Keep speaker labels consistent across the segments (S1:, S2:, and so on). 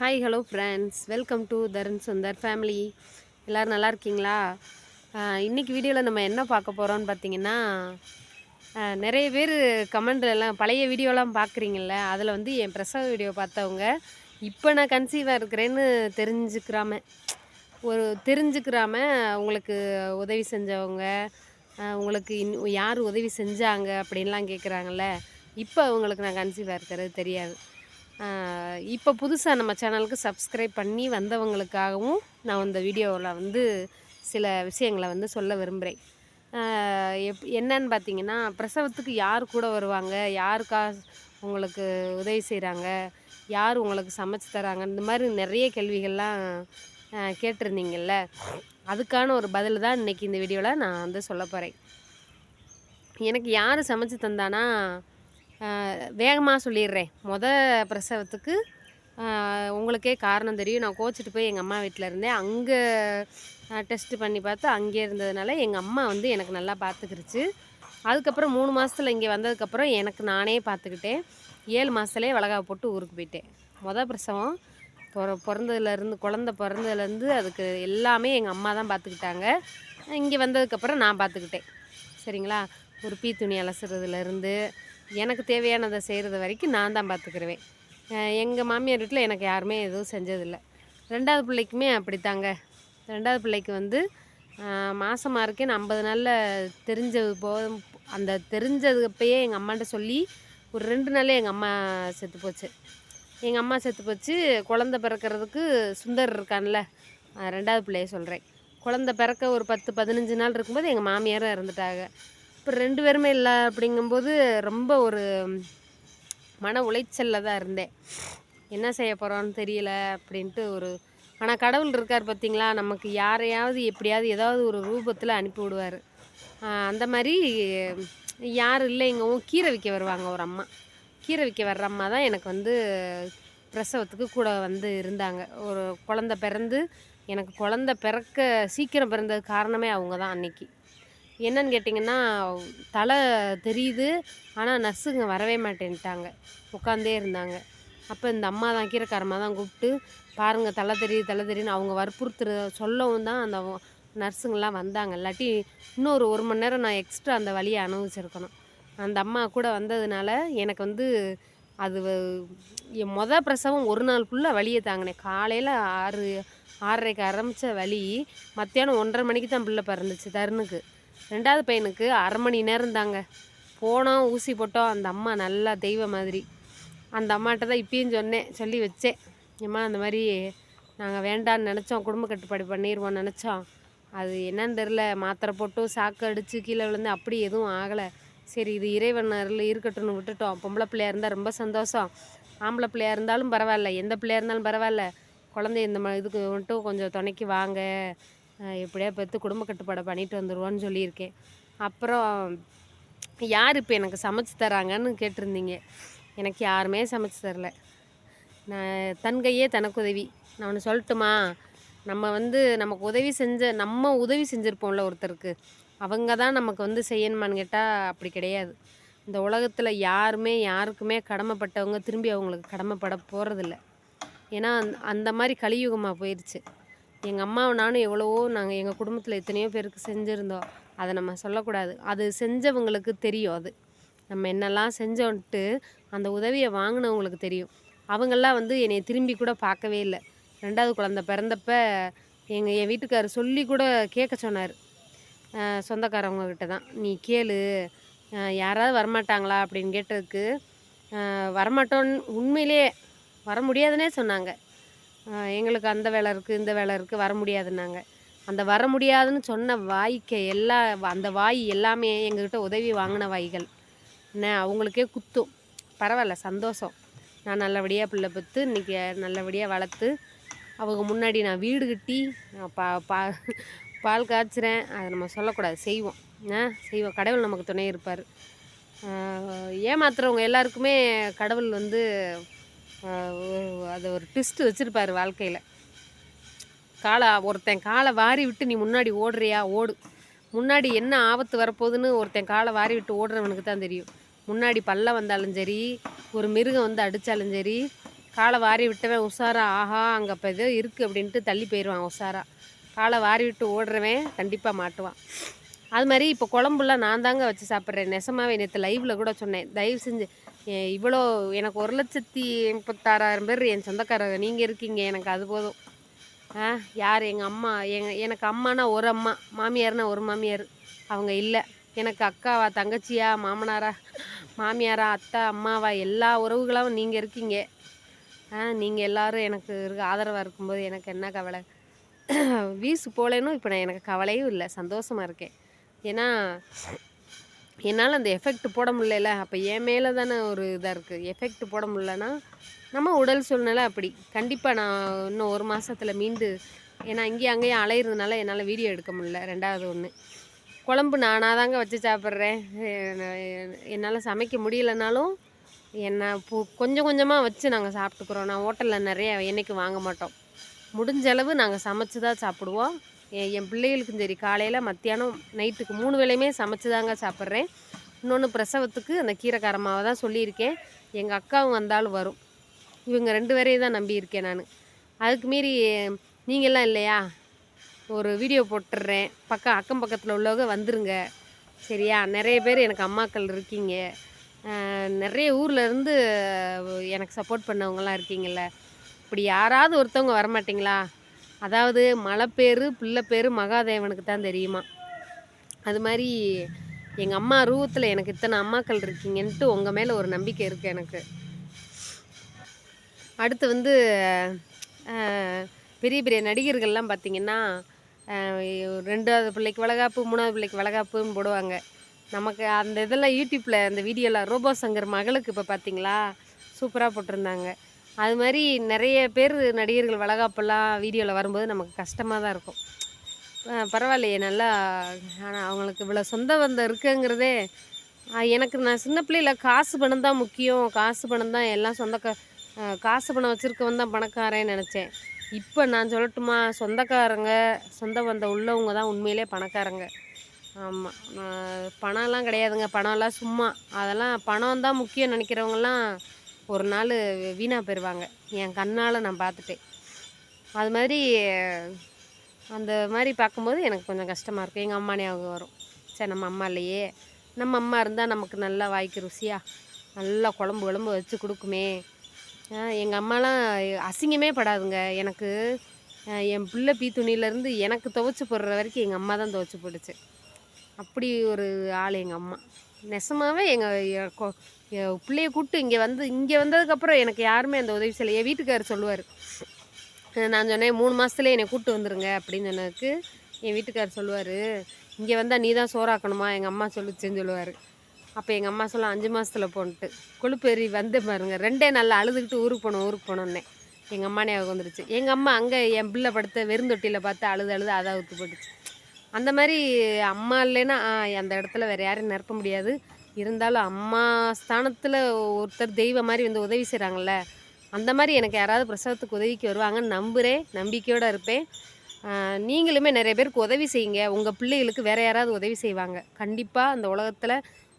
S1: Hi hello friends welcome to Tharun Sundar family எல்லோரும் நல்லா இருக்கீங்களா? இன்றைக்கி இன்னைக்கு வீடியோவில் நம்ம என்ன பார்க்க போகிறோம்னு பார்த்தீங்கன்னா நிறைய பேர் கமெண்ட்லாம் எல்லாம் பழைய வீடியோலாம் பார்க்குறீங்கள அதில் வந்து என் பிரசவ வீடியோ பார்த்தவங்க இப்போ நான் கன்சீவாக இருக்கிறேன்னு தெரிஞ்சுக்கிறாம ஒரு தெரிஞ்சுக்கிறாம உங்களுக்கு உதவி செஞ்சவங்க உங்களுக்கு இன் யார் உதவி செஞ்சாங்க அப்படின்லாம் கேட்குறாங்கல்ல இப்போ அவங்களுக்கு நான் கன்சீவாக இருக்கிறது தெரியாது. இப்போ புதுசாக நம்ம சேனலுக்கு சப்ஸ்கிரைப் பண்ணி வந்தவங்களுக்காகவும் நான் இந்த வீடியோவில் வந்து சில விஷயங்களை வந்து சொல்ல விரும்புகிறேன் எப் என்னன்னு பார்த்தீங்கன்னா பிரசவத்துக்கு யார் கூட வருவாங்க? யாருக்கா உங்களுக்கு உதவி செய்கிறாங்க யார் உங்களுக்கு சமைச்சு தராங்க? இந்த மாதிரி நிறைய கேள்விகள்லாம் கேட்டிருந்தீங்கல்ல? அதுக்கான ஒரு பதில் தான் இன்றைக்கி இந்த வீடியோவில் நான் வந்து சொல்ல போகிறேன் எனக்கு யார் சமைச்சு தந்தானா? வேகமாக சொல்லிடுறேன். மொத பிரசவத்துக்கு உங்களுக்கே காரணம் தெரியும். நான் கோச்சிட்டு போய் எங்கள் அம்மா வீட்டில் இருந்தேன். அங்கே டெஸ்ட் பண்ணி பார்த்து அங்கே இருந்ததுனால எங்கள் அம்மா வந்து எனக்கு நல்லா பார்த்துக்கிருச்சு அதுக்கப்புறம் மூணு மாதத்தில் இங்கே வந்ததுக்கப்புறம் எனக்கு நானே பார்த்துக்கிட்டேன் ஏழு மாதத்துலேயே வளகாவை போட்டு ஊருக்கு போயிட்டேன். மொதல் பிரசவம் பிற பிறந்ததுலேருந்து குழந்த பிறந்ததுலேருந்து அதுக்கு எல்லாமே எங்கள் அம்மா தான் பார்த்துக்கிட்டாங்க இங்கே வந்ததுக்கப்புறம் நான் பார்த்துக்கிட்டேன் சரிங்களா? ஒரு பீ துணி அலசுறதுலேருந்து எனக்கு தேவையானதை செய்கிறது வரைக்கும் நான் தான் பார்த்துக்கிருவேன் எங்கள் மாமியார் வீட்டில் எனக்கு யாருமே எதுவும் செஞ்சதில்லை. ரெண்டாவது பிள்ளைக்குமே அப்படித்தாங்க. ரெண்டாவது பிள்ளைக்கு வந்து மாதமாக இருக்கேன் ஐம்பது நாளில் தெரிஞ்சது போதும் அந்த தெரிஞ்சது அப்பயே எங்கள் அம்மாட்ட சொல்லி ஒரு ரெண்டு நாளே எங்கள் அம்மா செத்து போச்சு. எங்கள் அம்மா செத்து போச்சு குழந்த பிறக்கிறதுக்கு சுந்தர் இருக்கான்ல ரெண்டாவது பிள்ளைய சொல்கிறேன் குழந்த பிறக்க ஒரு பத்து பதினஞ்சு நாள் இருக்கும்போது எங்கள் மாமியாரும் இறந்துட்டாங்க. இப்போ ரெண்டு பேருமே இல்லை அப்படிங்கும்போது ரொம்ப ஒரு மன உளைச்சலில் தான் இருந்தேன். என்ன செய்ய போகிறோன்னு தெரியல அப்படின்ட்டு ஒரு ஆனால் கடவுள் இருக்கார் பார்த்தீங்களா நமக்கு யாரையாவது எப்படியாவது ஏதாவது ஒரு ரூபத்தில் அனுப்பி விடுவார். அந்த மாதிரி யார் இல்லைங்கவும் கீரை விற்க வருவாங்க ஒரு அம்மா. கீரை விற்க வர்ற அம்மா தான் எனக்கு வந்து பிரசவத்துக்கு கூட வந்து இருந்தாங்க. ஒரு குழந்த பிறந்து எனக்கு குழந்த பிறக்க சீக்கிரம் பிறந்தது காரணமே அவங்க தான் அன்னைக்கு. என்னன்னு கேட்டிங்கன்னா தலை தெரியுது. ஆனால் நர்ஸுங்க வரவே மாட்டேன்ட்டாங்க. உட்காந்தே இருந்தாங்க. அப்போ இந்த அம்மா தான் கீரைக்காரம்மா தான் கூப்பிட்டு பாருங்கள் தலை தெரியுது தலை தெரியுதுன்னு அவங்க வற்புறுத்துற சொல்லவும் தான் அந்த நர்ஸுங்கெல்லாம் வந்தாங்க. இல்லாட்டி இன்னொரு ஒரு மணி நேரம் நான் எக்ஸ்ட்ரா அந்த வழியை அனுபவிச்சிருக்கணும். அந்த அம்மா கூட வந்ததுனால எனக்கு வந்து அது வ- என் மொதல் பிரசவம் ஒரு நாள் ஃபுல்லாக தாங்கினேன். காலையில் ஆறு ஆறரைக்கு ஆரம்பித்த வழி மத்தியானம் ஒன்றரை மணிக்கு தான் பிள்ளை பிறந்துச்சு தருணுக்கு. ரெண்டாவது பையனுக்கு அரை மணி நேரம் தாங்க. போனோம் ஊசி போட்டோம் அந்த அம்மா நல்லா தெய்வ மாதிரி. அந்த அம்மாட்ட தான் இப்பயும் சொன்னேன் சொல்லி வச்சேன். ஏம்மா அந்த மாதிரி நாங்கள் வேண்டான்னு நினச்சோம் குடும்ப கட்டுப்பாடு பண்ணிடுவோம் நினச்சோம். அது என்னன்னு தெரில மாத்திரை போட்டு சாக்கு அடித்து கீழே விழுந்து அப்படி எதுவும் ஆகலை. சரி இது இறைவன் அருள் இருக்கட்டும்னு விட்டுட்டோம். பொம்பளை பிள்ளையா இருந்தால் ரொம்ப சந்தோஷம். ஆம்பளை பிள்ளையா இருந்தாலும் பரவாயில்ல எந்த பிள்ளையா இருந்தாலும் பரவாயில்ல. குழந்தை இந்த இதுக்கு மட்டும் கொஞ்சம் துணைக்கு வாங்க. எப்படியா பெற்று குடும்ப கட்டுப்பாடை பண்ணிட்டு வந்துடுவோன்னு சொல்லியிருக்கேன். அப்புறம் யார் இப்போ எனக்கு சமைச்சு தராங்கன்னு கேட்டிருந்தீங்க. எனக்கு யாருமே சமைச்சு தரல. நான் தன் கையே தனக்கு உதவி. நான் ஒன்று சொல்லட்டுமா? நம்ம வந்து நமக்கு உதவி செஞ்ச நம்ம உதவி செஞ்சுருப்போம்ல ஒருத்தருக்கு. அவங்க தான் நமக்கு வந்து செய்யணுமான்னு கேட்டால் அப்படி கிடையாது. இந்த உலகத்தில் யாருமே யாருக்குமே கடமைப்பட்டவங்க திரும்பி அவங்களுக்கு கடமைப்பட போகிறதில்ல ஏன்னா அந்த- அந்த மாதிரி கலியுகமாக போயிடுச்சு எங்கள் அம்மாவை நானும் எவ்வளவோ நாங்கள் எங்கள் குடும்பத்தில் எத்தனையோ பேருக்கு செஞ்சுருந்தோம். அதை நம்ம சொல்லக்கூடாது. அது செஞ்சவங்களுக்கு தெரியும் அது. நம்ம என்னெல்லாம் செஞ்சோன்ட்டு அந்த உதவியை வாங்கினவங்களுக்கு தெரியும். அவங்கெல்லாம் வந்து என்னை திரும்பி கூட பார்க்கவே இல்லை. ரெண்டாவது குழந்த பிறந்தப்ப எங்கள் என் வீட்டுக்காரர் சொல்லி கூட கேட்க சொன்னார். சொந்தக்காரவங்க கிட்ட தான். நீ கேளு. யாராவது வரமாட்டாங்களா? அப்படின்னு கேட்டதுக்கு வரமாட்டோன்னு உண்மையிலே வர முடியாதுன்னே சொன்னாங்க. எங்களுக்கு அந்த வேலை இருக்குது இந்த வேலை இருக்குது வர முடியாதுன்னாங்க. அந்த வர முடியாதுன்னு சொன்ன வாய்க்கு எல்லா அந்த வாய் எல்லாமே எங்ககிட்ட உதவி வாங்கின வாய்கள். என்ன அவங்களுக்கே குத்தும் பரவாயில்ல சந்தோஷம். நான் நல்லபடியாக பிள்ளை பெற்று இன்றைக்கி நல்லபடியாக வளர்த்து அவங்க முன்னாடி நான் வீடு கட்டி நான் பா பா பால் காய்ச்சுறேன். அதை நம்ம சொல்லக்கூடாது செய்வோம். ஆ செய்வோம். கடவுள் நமக்கு துணை இருப்பார். ஏமாத்துறவங்க எல்லாருக்குமே கடவுள் வந்து அது ஒரு ட்விஸ்ட் வச்சுருப்பார் வாழ்க்கையில். காலை ஒருத்தன் காலை வாரி விட்டு நீ முன்னாடி ஓடுறியா? ஓடு. முன்னாடி என்ன ஆபத்து வரப்போகுதுன்னு ஒருத்தன் காலை வாரி விட்டு ஓடுறவனுக்கு தான் தெரியும். முன்னாடி பல்ல வந்தாலும் சரி ஒரு மிருகம் வந்து அடித்தாலும் சரி காலை வாரி விட்டவன் உஷாரா ஆஹா அங்கே இப்போ எதோ இருக்குது அப்படின்ட்டு தள்ளி போயிடுவான் உஷாரா. காலை வாரி விட்டு ஓடுறவன் கண்டிப்பாக மாட்டுவான். அது மாதிரி இப்போ குழம்புலாம் நான் தாங்க வச்சு சாப்பிட்றேன். நெசமாவே நேற்று லைவில் கூட சொன்னேன். தயவு செஞ்சு இவ்வளோ எனக்கு ஒரு லட்சத்தி முப்பத்தாறாயிரம் பேர் என் சொந்தக்காரங்க. நீங்கள் இருக்கீங்க எனக்கு அது போதும். ஆ யார்? எங்கள் அம்மா. எங்க எனக்கு அம்மானா ஒரு அம்மா. மாமியார்னா ஒரு மாமியார். அவங்க இல்லை. எனக்கு அக்காவா தங்கச்சியா மாமனாரா மாமியாரா அத்தா அம்மாவா எல்லா உறவுகளும் நீங்கள் இருக்கீங்க. ஆ நீங்கள் எல்லாரும் எனக்கு இருக்க ஆதரவாக இருக்கும்போது எனக்கு என்ன கவலை? வீசு போலேனும் இப்போ நான் எனக்கு கவலையும் இல்லை. சந்தோஷமாக இருக்கேன். ஏன்னா என்னால் அந்த எஃபெக்ட் போட முடியல அப்போ என் மேலே தானே ஒரு இதாக இருக்குது எஃபெக்ட் போட முடியலன்னா நம்ம உடல் சூழ்நிலை அப்படி. கண்டிப்பாக நான் இன்னும் ஒரு மாதத்தில் மீண்டு ஏன்னா இங்கேயும் அங்கேயும் அலையிறதுனால என்னால் வீடியோ எடுக்க முடியல. ரெண்டாவது ஒன்று குழம்பு நானாக தாங்க வச்சு சாப்பிட்றேன். என்னால் சமைக்க முடியலனாலும் என்ன பூ கொஞ்சம் கொஞ்சமாக வச்சு நாங்கள் சாப்பிட்டுக்குறோம். நான் ஹோட்டலில் நிறைய என்றைக்கு வாங்க மாட்டோம். முடிஞ்ச அளவு நாங்கள் சமைச்சு தான் சாப்பிடுவோம். என் என் பிள்ளைகளுக்கும் சரி காலையில் மத்தியானம் நைட்டுக்கு மூணு வேளையுமே சமைச்சு தாங்க சாப்பிட்றேன். இன்னொன்று பிரசவத்துக்கு அந்த கீரைக்காரமாவை தான் சொல்லியிருக்கேன். எங்கள் அக்காவும் வந்தாலும் வரும். இவங்க ரெண்டு பேரையும் தான் நம்பி இருக்கேன் நான். அதுக்கு மீறி நீங்கள்லாம் இல்லையா? ஒரு வீடியோ போட்டுடுறேன். பக்கம் அக்கம் பக்கத்தில் உள்ளவங்க வந்துருங்க. சரியா? நிறைய பேர் எனக்கு அம்மாக்கள் இருக்கீங்க. நிறைய ஊர்ல இருந்து எனக்கு சப்போர்ட் பண்ணவங்கலாம் இருக்கீங்கள்ல இப்படி யாராவது ஒருத்தவங்க வரமாட்டிங்களா? அதாவது மலை பேர் பிள்ளை பேர் மகாதேவனுக்கு தான் தெரியுமா? அது மாதிரி எங்கள் அம்மா ரூபத்தில் எனக்கு இத்தனை அம்மாக்கள் இருக்கீங்கன்ட்டு உங்கள் மேலே ஒரு நம்பிக்கை இருக்குது எனக்கு. அடுத்து வந்து பெரிய பெரிய நடிகர்கள்லாம் பார்த்திங்கன்னா ரெண்டாவது பிள்ளைக்கு வளகாப்பு மூணாவது பிள்ளைக்கு வளகாப்புன்னு போடுவாங்க. நமக்கு அந்த இதெல்லாம் யூடியூப்பில் அந்த வீடியோவில் ரோபோ சங்கர் மகளுக்கு இப்போ பார்த்திங்களா சூப்பராக போட்டிருந்தாங்க. அது மாதிரி நிறைய பேர் நடிகர்கள் வளகாப்பெல்லாம் வீடியோவில் வரும்போது நமக்கு கஷ்டமாக தான் இருக்கும். பரவாயில்லையே நல்லா ஆனால் அவங்களுக்கு இவ்வளோ சொந்த பந்தம் இருக்குங்கிறதே எனக்கு நான் சின்ன பிள்ளையில காசு பணம் தான் முக்கியம். காசு பணம் தான் எல்லாம் சொந்த காசு பணம் வச்சுருக்கவன் தான் பணக்காரன்னு நினச்சேன். இப்போ நான் சொல்லட்டுமா சொந்தக்காரங்க சொந்த பந்தம் உள்ளவங்க தான் உண்மையிலே பணக்காரங்க. ஆமாம் பணம்லாம் கிடையாதுங்க பணம்லாம் சும்மா. அதெல்லாம் பணம் தான் முக்கியம் நினைக்கிறவங்கலாம் ஒரு நாள் வீணாக போயிடுவாங்க என் கண்ணால் நான் பார்த்துட்டேன். அது மாதிரி அந்த மாதிரி பார்க்கும்போது எனக்கு கொஞ்சம் கஷ்டமாக இருக்கும். எங்கள் அம்மா ஞாபகம் வரும். சரி நம்ம அம்மா இல்லையே. நம்ம அம்மா இருந்தால் நமக்கு நல்லா வாய்க்கு ருசியாக நல்லா குழம்பு குழம்பு வச்சு கொடுக்குமே. எங்கள் அம்மாலாம் அசிங்கமே படாதுங்க. எனக்கு என் பிள்ளை பீ துணியிலேருந்து எனக்கு துவைச்சி போடுற வரைக்கும் எங்கள் அம்மா தான் துவைச்சி போட்டுச்சு. அப்படி ஒரு ஆள் எங்கள் அம்மா. நெசமாகவே எங்கள் பிள்ளைய கூப்பிட்டு இங்கே வந்து இங்கே வந்ததுக்கப்புறம் எனக்கு யாருமே அந்த உதவி செய்யலை. என் வீட்டுக்காரர் சொல்லுவார் நான் சொன்னேன் மூணு மாதத்துலேயே என்னை கூப்பிட்டு வந்துருங்க அப்படின்னு சொன்னதுக்கு என் வீட்டுக்காரர் சொல்லுவார் இங்கே வந்தால் நீ தான் சோறாக்கணுமா? எங்கள் அம்மா சொல்லுச்சுன்னு சொல்லுவார். அப்போ எங்கள் அம்மா சொல்ல அஞ்சு மாதத்துல போன்ட்டு. கொழுப்பேறி வந்து பாருங்க ரெண்டே நாளில் அழுதுகிட்டு ஊருக்கு போகணும் ஊருக்கு போனோன்னே. எங்கள் அம்மா ஞாபகம் வந்துருச்சு. எங்கள் அம்மா அங்கே என் பிள்ளை படுத்த வெறுந்தொட்டியில் பார்த்து அழுது அழுது அதை ஊற்று போட்டுச்சு. அந்த மாதிரி அம்மா இல்லைன்னா அந்த இடத்துல வேறு யாரையும் நிரப்ப முடியாது. இருந்தாலும் அம்மா ஸ்தானத்தில் ஒருத்தர் தெய்வம் மாதிரி வந்து உதவி செய்கிறாங்கல்ல அந்த மாதிரி எனக்கு யாராவது பிரசவத்துக்கு உதவிக்கு வருவாங்கன்னு நம்புகிறேன் நம்பிக்கையோடு இருப்பேன். நீங்களுமே நிறைய பேருக்கு உதவி செய்யுங்க. உங்கள் பிள்ளைகளுக்கு வேறு யாராவது உதவி செய்வாங்க. கண்டிப்பாக அந்த உலகத்தில்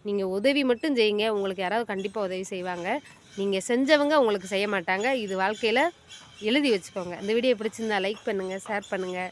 S1: நீங்கள் உதவி மட்டும் செய்யுங்க. உங்களுக்கு யாராவது கண்டிப்பாக உதவி செய்வாங்க. நீங்கள் செஞ்சவங்க உங்களுக்கு செய்ய மாட்டாங்க. இது வாழ்க்கையில் எழுதி வச்சுக்கோங்க. இந்த வீடியோ பிடிச்சிருந்தா லைக் பண்ணுங்கள் ஷேர் பண்ணுங்கள்